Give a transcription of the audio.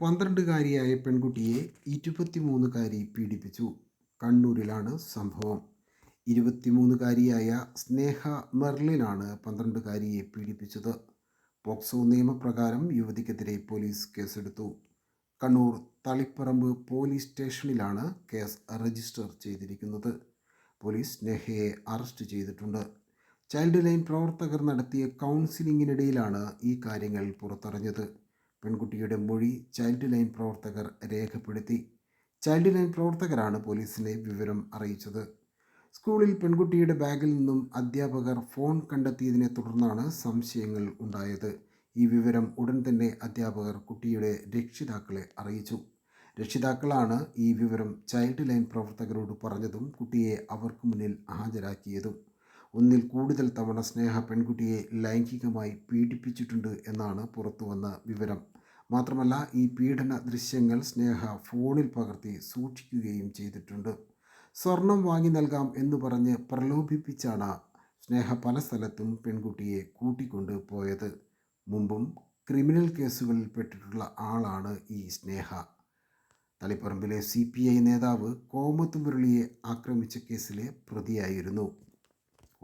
പന്ത്രണ്ടുകാരിയായ പെൺകുട്ടിയെ ഇരുപത്തിമൂന്നുകാരി പീഡിപ്പിച്ചു. കണ്ണൂരിലാണ് സംഭവം. ഇരുപത്തിമൂന്നുകാരിയായ സ്നേഹ മെർലിനാണ് പന്ത്രണ്ടുകാരിയെ പീഡിപ്പിച്ചത്. പോക്സോ നിയമപ്രകാരം യുവതിക്കെതിരെ പോലീസ് കേസെടുത്തു. കണ്ണൂർ തളിപ്പറമ്പ് പോലീസ് സ്റ്റേഷനിലാണ് കേസ് രജിസ്റ്റർ ചെയ്തിരിക്കുന്നത്. പോലീസ് സ്നേഹയെ അറസ്റ്റ് ചെയ്തിട്ടുണ്ട്. ചൈൽഡ് ലൈൻ പ്രവർത്തകർ നടത്തിയ കൗൺസിലിങ്ങിനിടയിലാണ് ഈ കാര്യങ്ങൾ പുറത്തറിഞ്ഞത്. പെൺകുട്ടിയുടെ മൊഴി ചൈൽഡ് ലൈൻ പ്രവർത്തകർ രേഖപ്പെടുത്തി. ചൈൽഡ് ലൈൻ പ്രവർത്തകരാണ് പോലീസിനെ വിവരം അറിയിച്ചത്. സ്കൂളിൽ പെൺകുട്ടിയുടെ ബാഗിൽ നിന്നും അധ്യാപകർ ഫോൺ കണ്ടെത്തിയതിനെ തുടർന്നാണ് സംശയങ്ങൾ ഉണ്ടായത്. ഈ വിവരം ഉടൻ തന്നെ അധ്യാപകർ കുട്ടിയുടെ രക്ഷിതാക്കളെ അറിയിച്ചു. രക്ഷിതാക്കളാണ് ഈ വിവരം ചൈൽഡ് ലൈൻ പ്രവർത്തകരോട് പറഞ്ഞതും കുട്ടിയെ അവർക്ക് മുന്നിൽ ഹാജരാക്കിയതും. ഒന്നിൽ കൂടുതൽ തവണ സ്നേഹ പെൺകുട്ടിയെ ലൈംഗികമായി പീഡിപ്പിച്ചിട്ടുണ്ട് എന്നാണ് പുറത്തുവന്ന വിവരം. മാത്രമല്ല ഈ പീഡന ദൃശ്യങ്ങൾ സ്നേഹ ഫോണിൽ പകർത്തി സൂക്ഷിക്കുകയും ചെയ്തിട്ടുണ്ട്. സ്വർണം വാങ്ങി നൽകാം എന്ന് പറഞ്ഞ് പ്രലോഭിപ്പിച്ചാണ് സ്നേഹ പല സ്ഥലത്തും പെൺകുട്ടിയെ കൂട്ടിക്കൊണ്ട് പോയത്. മുമ്പും ക്രിമിനൽ കേസുകളിൽ പെട്ടിട്ടുള്ള ആളാണ് ഈ സ്നേഹ. തളിപ്പറമ്പിലെ സി പി ഐ നേതാവ് കോമത്ത് മുരളിയെ ആക്രമിച്ച കേസിലെ പ്രതിയായിരുന്നു.